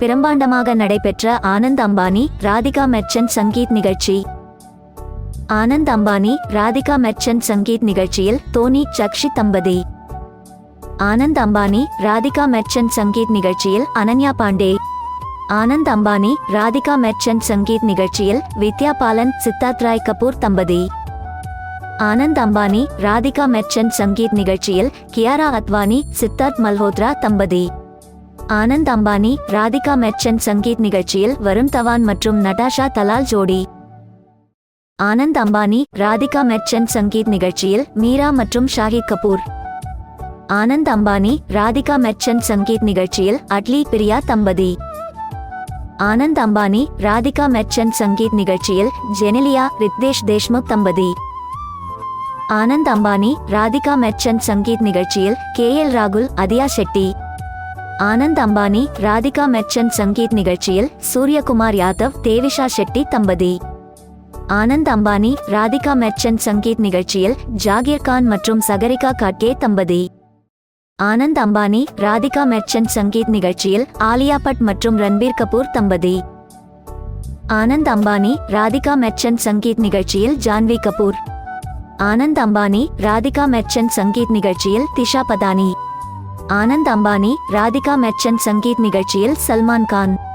பிரம்மாண்டமாக நடைபெற்ற ஆனந்த் அம்பானி ராதிகா மெர்ச்சன்ட் சங்கீத் நிகழ்ச்சி. ஆனந்த் அம்பானி ராதிகா மெர்ச்சன்ட் சங்கீத் நிகழ்ச்சியில் தோனி சக்ஷி தம்பதி. ஆனந்த் அம்பானி ராதிகா மெர்ச்சன்ட் சங்கீத் நிகழ்ச்சியில் அனன்யா பாண்டே. ஆனந்த் அம்பானி ராதிகா மெர்ச்சன்ட் சங்கீத் நிகழ்ச்சியில் வித்யா பாலன் சித்தார்த் ராய் கபூர் தம்பதி. ஆனந்த் அம்பானி ராதிகா மெர்ச்சன்ட் சங்கீத் நிகழ்ச்சியில் கியாரா அத்வானி சித்தார்த் மல்ஹோத்ரா தம்பதி. ஆனந்த் அம்பானி ராதிகா மெர்ச்சன்ட் சங்கீத் நிகழ்ச்சியில் வரும் தவான் மற்றும் நடாஷா தலால் ஜோடி. ஆனந்த் அம்பானி ராதிகா மெர்ச்சன்ட் சங்கீத் நிகழ்ச்சியில் மீரா மற்றும் ஷாஹித் கபூர். ஆனந்த் அம்பானி ராதிகா மெர்ச்சன்ட் சங்கீத் நிகழ்ச்சியில் அட்லி பிரியா தம்பதி. ஆனந்த் அம்பானி ராதிகா மெர்ச்சன்ட் சங்கீத் நிகழ்ச்சியில் ஜெனிலியா ரித்தேஷ் தேஷ்முக் தம்பதி. ஆனந்த் அம்பானி ராதிகா மெர்ச்சன்ட் சங்கீத் நிகழ்ச்சியில் கே எல் ராகுல் அதியா ஷெட்டி. ஆனந்த் அம்பானி ராதிகா மெர்ச்சன் சங்கீத் நிகழ்ச்சியில் சூரியகுமார் யாதவ் தேவிஷா ஷெட்டி தம்பதி. ஆனந்த் அம்பானி ராதிகா மெர்ச்சன் சங்கீத் நிகழ்ச்சியில் ஜாகீர் கான் மற்றும் சகரிகா காட்கே தம்பதி. ஆனந்த் அம்பானி ராதிகா மெர்ச்சன்ட் சங்கீத் நிகழ்ச்சியில் ஆலியா பட் மற்றும் ரன்பீர் கபூர் தம்பதி. ஆனந்த் அம்பானி ராதிகா மெர்ச்சன் சங்கீத் நிகழ்ச்சியில் ஜான்வி கபூர். ஆனந்த் அம்பானி ராதிகா மெர்ச்சன் சங்கீத் நிகழ்ச்சியில் திஷா பதானி. ஆனந்த் அம்பானி ராதிகா மெர்ச்சன்ட் சங்கீத் நிகழ்ச்சியில் சல்மான் கான்.